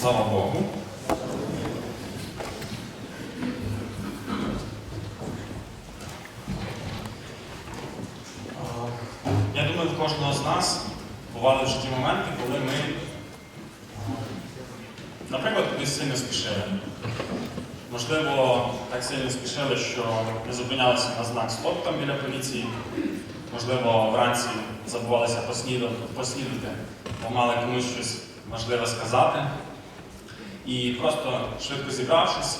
Слава Богу. Я думаю, в кожного з нас бували в житті моменти, коли ми, наприклад, кудись сильно спішили. Можливо, так сильно спішили, що не зупинялися на знак стоп там біля поліції. Можливо, вранці забувалися поснідати, поснідати, бо мали комусь щось важливе сказати. І просто швидко зібравшись,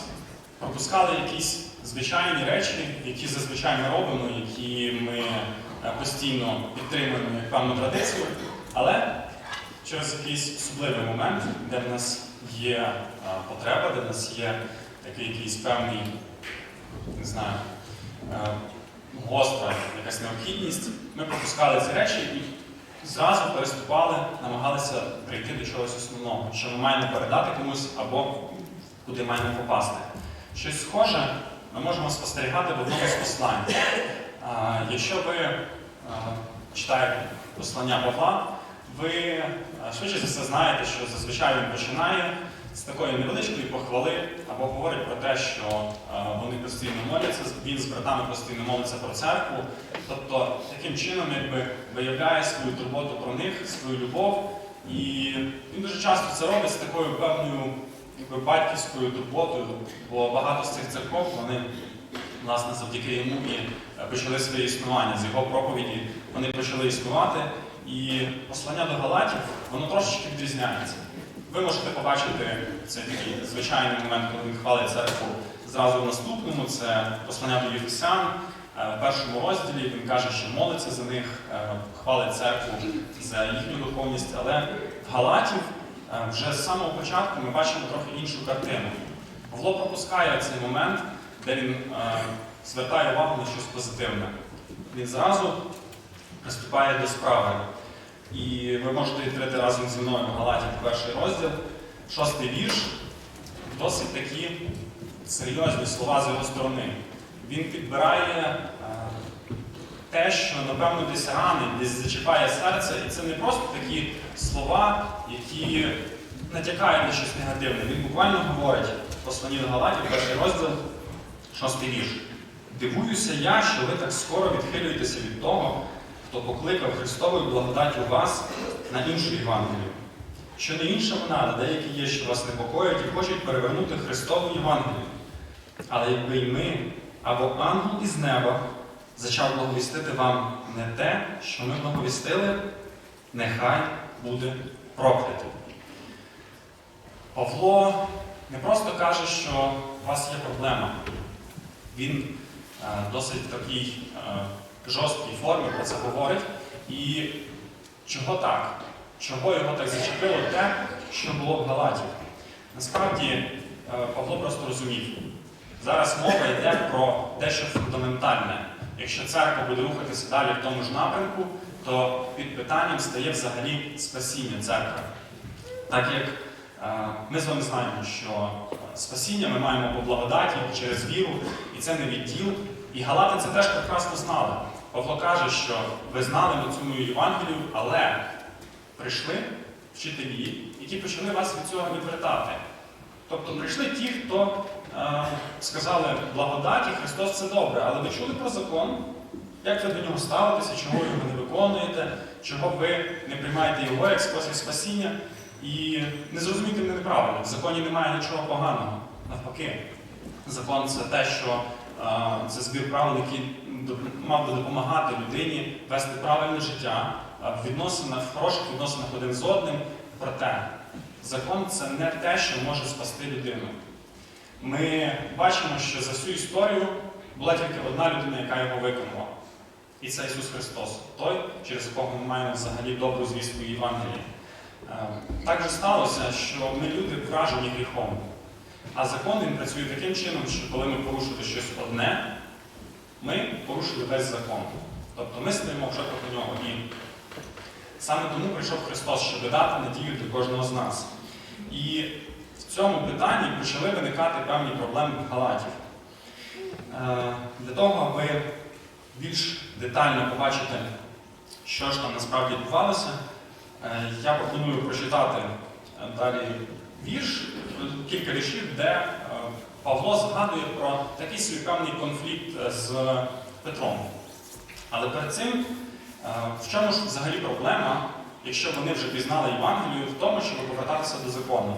пропускали якісь звичайні речі, які зазвичай ми робимо, які ми е, постійно підтримуємо як певну традицію, але через якийсь особливий момент, де в нас є е, потреба, де в нас є такий якийсь певний, не знаю, е, гостра якась необхідність, ми пропускали ці речі і зразу переступали, намагалися прийти до чогось основного, що ми маємо передати комусь або куди маємо попасти. Щось схоже ми можемо спостерігати в одному з послань. Якщо ви читаєте послання Павла, ви швидше за все знаєте, що зазвичай він починає з такої невеличкої похвали або говорить про те, що вони постійно моляться, він з братами постійно молиться про церкву. Тобто таким чином якби виявляє свою турботу про них, свою любов. І він дуже часто це робить з такою певною якби, батьківською турботою, бо багато з цих церков вони, власне, завдяки йому і е, почали своє існування. З його проповіді вони почали існувати. І послання до Галатів, воно трошечки відрізняється. Ви можете побачити цей такий звичайний момент, коли він хвалить церкву зразу в наступному. Це послання до Єфесян. Е, В першому розділі він каже, що молиться за них, е, хвалить церкву за їхню духовність, але в Галатів е, вже з самого початку ми бачимо трохи іншу картину. Павло пропускає цей момент, де він звертає увагу на щось позитивне. Він зразу приступає до справи. І ви можете відкрити разом зі мною Галатів перший розділ, шостий вірш, досить такі серйозні слова з його сторони. Він підбирає е, те, що, напевно, десь ранить, десь зачіпає серце, і це не просто такі слова, які натякають на щось негативне. Він буквально говорить в посланні до Галатів, перший розділ, шостий вірш. Дивуюся я, що ви так скоро відхилюєтеся від того, хто покликав Христовою благодаттю вас на іншу Євангелію. Що не інша вона, а деякі є, що вас непокоять і хочуть перевернути Христову Євангелію. Але якби й ми, або ангел із неба зачав благовістити вам не те, що ми благовістили, нехай буде проклятий. Павло не просто каже, що у вас є проблема. Він е, досить в такій е, жорсткій формі про це говорить. І чого так? Чого його так зачепило те, що було в Галаті? Насправді е, Павло просто розумів. Зараз мова йде про дещо фундаментальне. Якщо церква буде рухатися далі в тому ж напрямку, то під питанням стає взагалі спасіння церкви. Так як е, ми з вами знаємо, що спасіння ми маємо по благодаті через віру, і це не відділ. І Галати це теж прекрасно знали. Павло каже, що ви знали на цьому Євангелію, але прийшли вчителі, які почали вас від цього відвертати. Тобто прийшли ті, хто е, сказали благодаті, Христос це добре, але ви чули про закон? Як ви до нього ставитеся, чого його не виконуєте, чого ви не приймаєте його як спосіб спасіння? І не зрозумійте мене неправильно, в законі немає нічого поганого. Навпаки, закон це те, що це збір правил, який мав би допомагати людині вести правильне життя в відносинах, в хороших відносинах один з одним. Проте закон це не те, що може спасти людину. Ми бачимо, що за всю історію була тільки одна людина, яка його виконала. І це Ісус Христос, той, через якого ми маємо взагалі добру звістку Євангелії. Е, Так же сталося, що ми люди вражені гріхом. А закон він працює таким чином, що коли ми порушили щось одне, ми порушили весь закон. Тобто ми стоїмо вже проти нього. І саме тому прийшов Христос, щоб дати надію для кожного з нас. І в цьому питанні почали виникати певні проблеми в Галатів. Е, Для того, аби більш детально побачити, що ж там насправді відбувалося, е, я пропоную прочитати е, далі вірш, кілька віршів, де е, Павло згадує про такий свій певний конфлікт е, з Петром. Але перед цим, е, в чому ж взагалі проблема, якщо вони вже пізнали Євангелію, в тому, щоб повертатися до закону?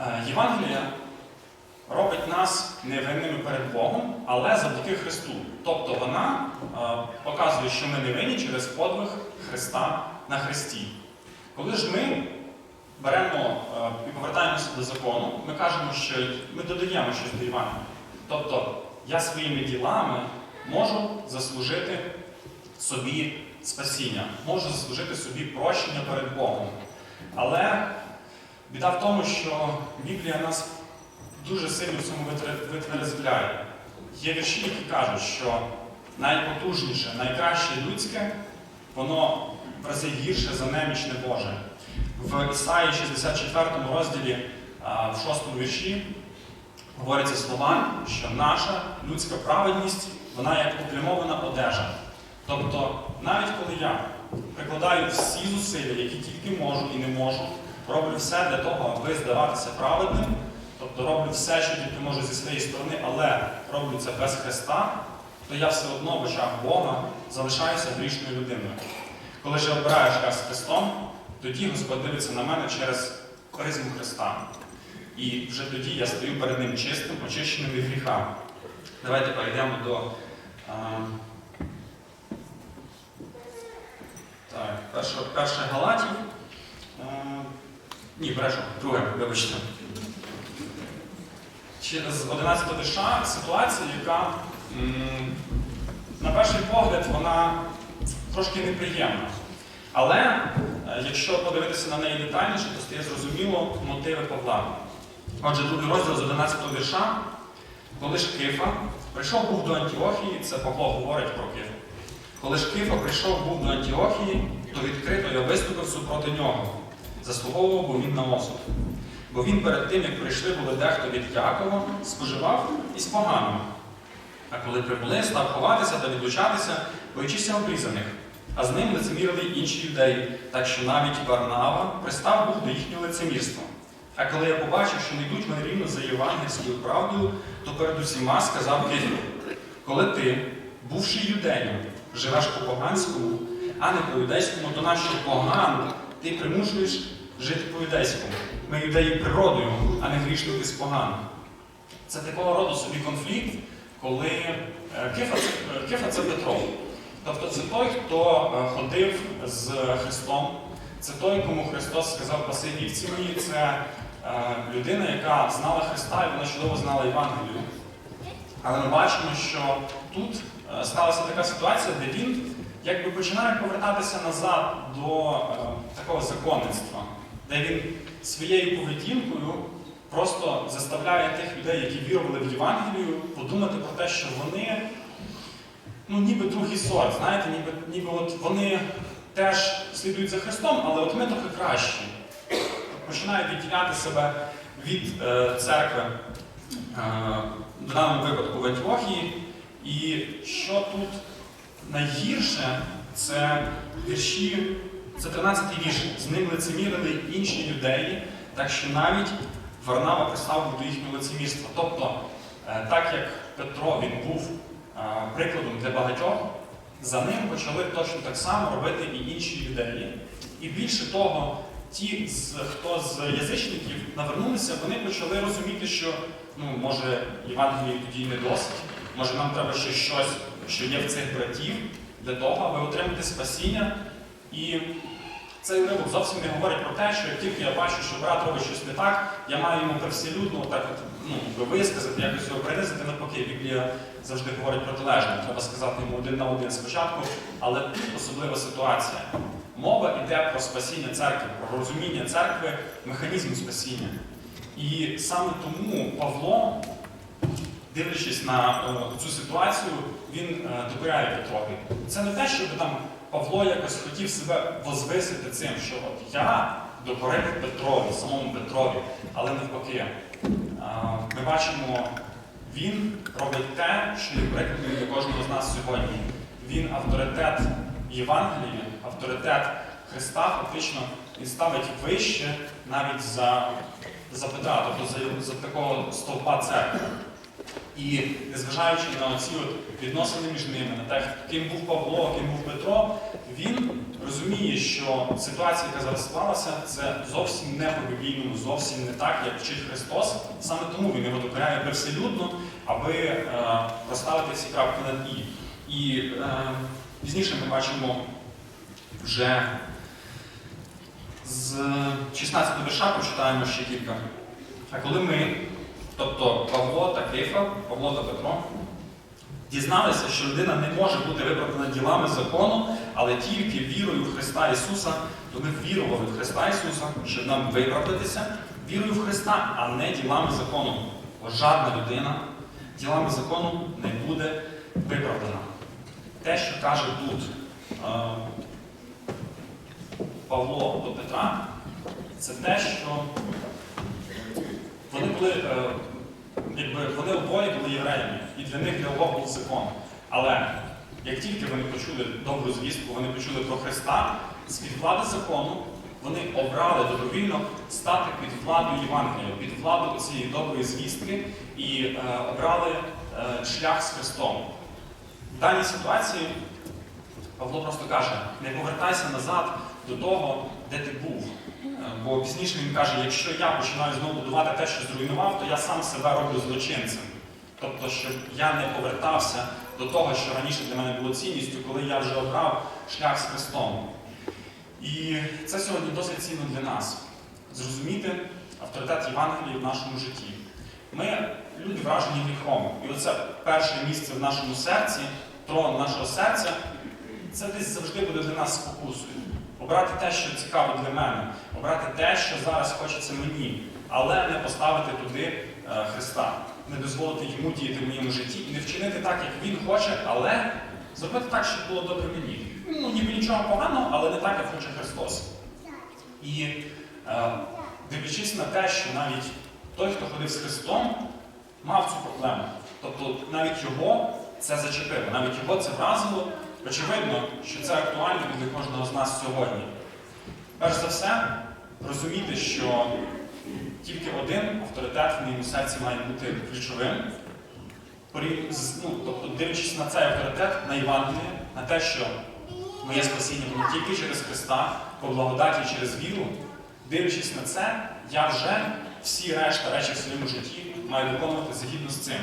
Е, Євангелія робить нас невинними перед Богом, але завдяки Христу. Тобто вона е, показує, що ми невинні через подвиг Христа на Христі. Коли ж ми беремо е, і повертаємося до закону, ми кажемо, що ми додаємо щось до Євангелія. Тобто я своїми ділами можу заслужити собі спасіння, можу заслужити собі прощення перед Богом. Але біда в тому, що Біблія нас дуже сильно в цьому витре- Є вірші, які кажуть, що найпотужніше, найкраще людське, воно в рази гірше за немічне Боже. В Ісаї 64 розділі, в 6 вірші, говоряться слова, що наша людська праведність, вона як оплямована одежа. Тобто, навіть коли я прикладаю всі зусилля, які тільки можу і не можу, роблю все для того, аби здаватися праведним, тобто роблю все, що тільки можу зі своєї сторони, але роблю це без Христа, то я все одно в очах Бога залишаюся грішною людиною. Коли ж я обираю шлях з Христом, тоді Господь дивиться на мене через призму Христа. І вже тоді я стою перед ним чистим, очищеним від гріха. Давайте перейдемо до. а, так, перше, перше Галатів. А, ні, брешу, друге, вибачте. Через 11 вірша ситуація, яка, м, на перший погляд, вона трошки неприємна. Але якщо подивитися на неї детальніше, то стає зрозуміло мотиви Павла. Отже, другий розділ з 11 вірша. Коли ж Кифа прийшов був до Антіохії, це Павло говорить про Кифу. Коли ж Кифа прийшов був до Антіохії, то відкрито я виступив супроти нього. Заслуговував був він на осуд. Бо він перед тим, як прийшли були дехто від Якова, споживав із поганим. А коли прибули, став ховатися та відлучатися, боючися обрізаних. А з ним лицемірили інші юдеї, так що навіть Варнава пристав був до їхнього лицемірства. А коли я побачив, що не йдуть вони рівно за євангельською правдою, то перед усіма сказав Кифі, коли ти, бувши юдеєм, живеш по поганському, а не по юдейському, то нащо поган ти примушуєш жити по юдейському. Ми юдеї природою, а не грішники з поган. Це такого роду собі конфлікт, коли е, Кифа е, це Петро. Тобто це той, хто е, ходив з Христом, це той, кому Христос сказав паси вівці мої, це е, людина, яка знала Христа і вона чудово знала Євангелію. Але ми бачимо, що тут е, сталася така ситуація, де він якби починає повертатися назад до такого законництва, де він своєю поведінкою просто заставляє тих людей, які вірували в Євангелію, подумати про те, що вони ну, ніби другий сорт, знаєте, ніби, ніби от вони теж слідують за Христом, але от ми трохи кращі. Починають відділяти себе від е, церкви е, в даному випадку в Антіохії. І що тут найгірше, це вірші, це 13-й вірш. З ним лицемірили інші юдеї, так що навіть Варнава пристав до їхнього лицемірства. Тобто, е, так як Петро він був прикладом для багатьох, за ним почали точно так само робити і інші юдеї. І більше того, ті, хто з язичників навернулися, вони почали розуміти, що ну, може Євангелії тоді не досить, може нам треба ще щось, що є в цих братів, для того, аби отримати спасіння. І цей уривок зовсім не говорить про те, що як тільки я бачу, що брат робить щось не так, я маю йому привселюдно так от, ну, висказати, якось його принизити. Навпаки, Біблія завжди говорить протилежно. Треба сказати йому один на один спочатку, але тут особлива ситуація. Мова йде про спасіння церкви, про розуміння церкви, механізму спасіння. І саме тому Павло, дивлячись на е, цю ситуацію, він е, докоряє Петрові. Це не те, щоб там Павло якось хотів себе возвисити цим, що от я докорив Петрові, самому Петрові, але навпаки. Е, Ми бачимо, він робить те, що є прикладом для кожного з нас сьогодні. Він авторитет Євангелії, авторитет Христа фактично він ставить вище навіть за, за Петра, тобто за, за такого стовпа церкви. І незважаючи на ці от відносини між ними, на те, ким був Павло, ким був Петро, він розуміє, що ситуація, яка зараз склалася, це зовсім не по-біблійному, зовсім не так, як вчить Христос. Саме тому він його докоряє привселюдно, аби е, розставити ці крапки над «і». І е, пізніше ми бачимо вже з 16 вірша прочитаємо ще кілька. А коли ми, тобто Павло та Кифа, Павло та Петро, дізналися, що людина не може бути виправдана ділами закону, але тільки вірою в Христа Ісуса, то ми вірували в Христа Ісуса, щоб нам виправдатися, вірою в Христа, а не ділами закону. Бо жодна людина ділами закону не буде виправдана. Те, що каже тут е, Павло до Петра, це те, що вони були, е, якби вони обоє були євреями, і для них для був закон. Але як тільки вони почули добру звістку, вони почули про Христа, з-під влади закону вони обрали добровільно стати під владу Євангелія, під владу цієї доброї звістки і е, обрали е, шлях з Христом. В даній ситуації Павло просто каже: не повертайся назад до того, де ти був. Бо пізніше він каже, якщо я починаю знову будувати те, що зруйнував, то я сам себе роблю злочинцем. Тобто, щоб я не повертався до того, що раніше для мене було цінністю, коли я вже обрав шлях з Христом. І це сьогодні досить цінно для нас зрозуміти авторитет Євангелії в нашому житті. Ми люди вражені гріхом. І оце перше місце в нашому серці, трон нашого серця, це десь завжди буде для нас спокусою. Обрати те, що цікаво для мене, обрати те, що зараз хочеться мені, але не поставити туди е, Христа, не дозволити йому діяти в моєму житті і не вчинити так, як він хоче, але зробити так, щоб було добре мені. Ну, ніби нічого поганого, але не так, як хоче Христос. І е, дивлячись на те, що навіть той, хто ходив з Христом, мав цю проблему. Тобто навіть його це зачепило, навіть його це вразило. Очевидно, що це актуально для кожного з нас сьогодні. Перш за все, розуміти, що тільки один авторитет в моєму серці має бути ключовим. Ну, тобто, дивлячись на цей авторитет, на Євангеліє, на те, що моє спасіння воно тільки через Христа, по благодаті через віру, дивлячись на це, я вже всі решта речі в своєму житті маю виконувати згідно з цим.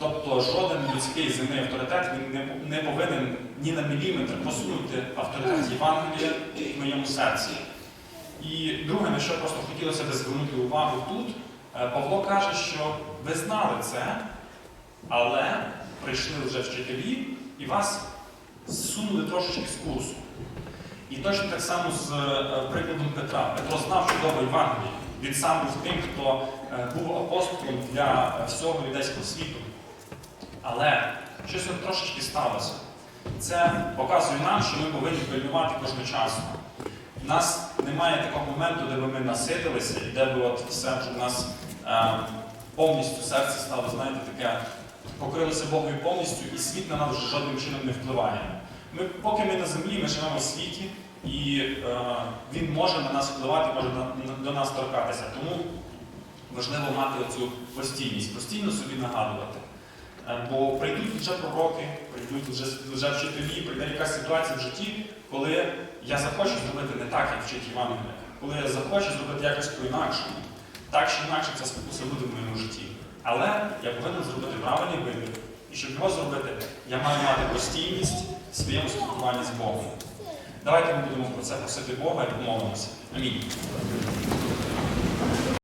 Тобто жоден людський земний авторитет він не, не повинен ні на міліметр посунути авторитет Євангелія в моєму серці. І друге, на що просто хотілося би звернути увагу тут, е, Павло каже, що ви знали це, але прийшли вже вчителі і вас зсунули трошечки з курсу. І точно так само з е, прикладом Петра. Петро знав чудово Євангеліє. Він сам був тим, хто е, був апостолом для всього юдейського світу. Але щось от трошечки сталося. Це показує нам, що ми повинні пильнувати кожночасно. У нас немає такого моменту, де би ми наситилися, і де би от все вже в нас е, повністю серце стало, знаєте, таке, покрилося Богою повністю, і світ на нас вже жодним чином не впливає. Ми, поки ми на землі, ми живемо в світі, і е, він може на нас впливати, може до нас торкатися. Тому важливо мати оцю постійність, постійно собі нагадувати. Е, Бо прийдуть вже пророки, прийдуть вже, вже вчителі, прийде якась ситуація в житті, коли я захочу зробити не так, як вчить Євангелія, коли я захочу зробити якось по-інакшому. Так чи інакше ця спокуса буде в моєму житті. Але я повинен зробити правильний вибір. І щоб його зробити, я маю мати постійність в своєму спілкуванні з Богом. Давайте ми будемо про це просити Бога і помолимося. Амінь.